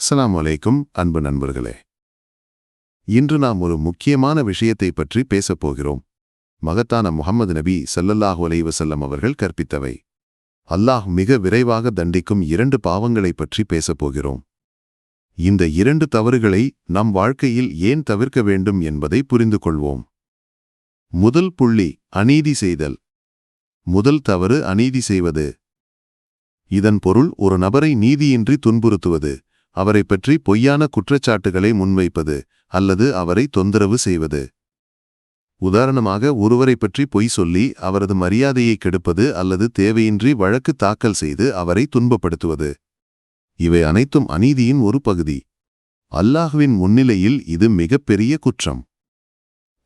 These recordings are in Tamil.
அஸ்லாம் அலைக்கும் அன்பு நண்பர்களே. இன்று நாம் ஒரு முக்கியமான விஷயத்தை பற்றி பேசப் போகிறோம். மகத்தான முகமது நபி சல்லல்லாஹு அலைவசல்லம் அவர்கள் கற்பித்தவை. அல்லாஹ் மிக விரைவாக தண்டிக்கும் இரண்டு பாவங்களைப் பற்றி பேசப் போகிறோம். இந்த இரண்டு தவறுகளை நம் வாழ்க்கையில் ஏன் தவிர்க்க வேண்டும் என்பதை புரிந்து கொள்வோம். முதல் புள்ளி அநீதி செய்தல். முதல் தவறு அநீதி செய்வது. இதன் பொருள் ஒரு நபரை நீதியின்றி துன்புறுத்துவது. அவரைப் பற்றி பொய்யான குற்றச்சாட்டுகளை முன்வைப்பது அல்லது அவரை தொந்தரவு செய்வது. உதாரணமாக ஒருவரைப் பற்றி பொய் சொல்லி அவரது மரியாதையை கெடுப்பது அல்லது தேவையின்றி வழக்கு தாக்கல் செய்து அவரை துன்பப்படுத்துவது. இவை அனைத்தும் அநீதியின் ஒரு பகுதி. அல்லாஹுவின் முன்னிலையில் இது மிகப்பெரிய குற்றம்.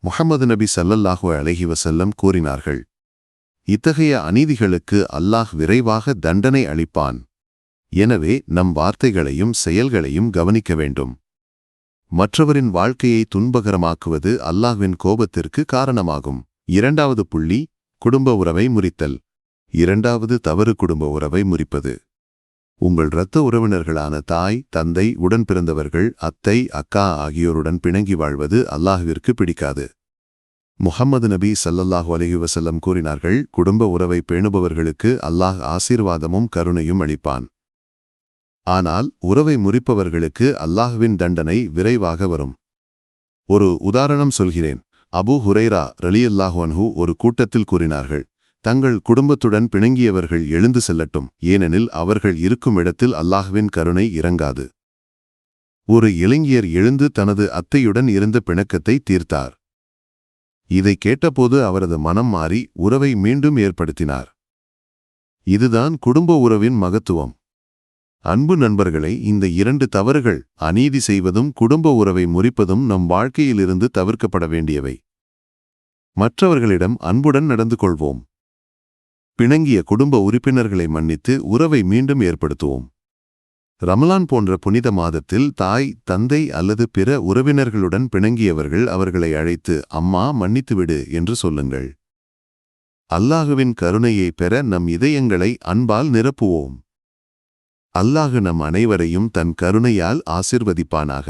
முகமது நபி சல்லல்லாஹு அலைஹி வஸல்லம் கூறினார்கள் இத்தகைய அநீதிகளுக்கு அல்லாஹ் விரைவாக தண்டனை அளிப்பான். எனவே நம் வார்த்தைகளையும் செயல்களையும் கவனிக்க வேண்டும். மற்றவரின் வாழ்க்கையை துன்பகரமாக்குவது அல்லாஹ்வின் கோபத்திற்கு காரணமாகும். இரண்டாவது புள்ளி குடும்ப உறவை முறித்தல். இரண்டாவது தவறு குடும்ப உறவை முறிப்பது. உங்கள் இரத்த உறவினர்களான தாய் தந்தை உடன் பிறந்தவர்கள் அத்தை அக்கா ஆகியோருடன் பிணங்கி வாழ்வது அல்லாஹுவிற்கு பிடிக்காது. முஹம்மது நபி சல்லல்லாஹு அலஹி வசல்லம் கூறினார்கள் குடும்ப உறவை பேணுபவர்களுக்கு அல்லாஹ் ஆசீர்வாதமும் கருணையும் அளிப்பான். ஆனால் உறவை முறிப்பவர்களுக்கு அல்லாஹ்வின் தண்டனை விரைவாக வரும். ஒரு உதாரணம் சொல்கிறேன். அபு ஹுரைரா ரலியல்லாஹுவன்ஹு ஒரு கூட்டத்தில் கூறினார்கள் தங்கள் குடும்பத்துடன் பிணங்கியவர்கள் எழுந்து செல்லட்டும் ஏனெனில் அவர்கள் இருக்கும் இடத்தில் அல்லாஹ்வின் கருணை இறங்காது. ஒரு இளைஞர் எழுந்து தனது அத்தையுடன் இருந்த பிணக்கத்தை தீர்த்தார். இதை கேட்டபோது அவரது மனம் மாறி உறவை மீண்டும் ஏற்படுத்தினார். இதுதான் குடும்ப உறவின் மகத்துவம். அன்பு நண்பர்களை இந்த இரண்டு தவறுகள் அநீதி செய்வதும் குடும்ப உறவை முறிப்பதும் நம் வாழ்க்கையிலிருந்து தவிர்க்கப்பட வேண்டியவை. மற்றவர்களிடம் அன்புடன் நடந்து கொள்வோம். பிணங்கிய குடும்ப உறுப்பினர்களை மன்னித்து உறவை மீண்டும் ஏற்படுத்துவோம். ரமலான் போன்ற புனித மாதத்தில் தாய் தந்தை அல்லது பிற உறவினர்களுடன் பிணங்கியவர்கள் அவர்களை அழைத்து அம்மா மன்னித்துவிடு என்று சொல்லுங்கள். அல்லாஹுவின் கருணையை பெற நம் இதயங்களை அன்பால் நிரப்புவோம். அல்லாஹு நம் அனைவரையும் தன் கருணையால் ஆசிர்வதிப்பானாக.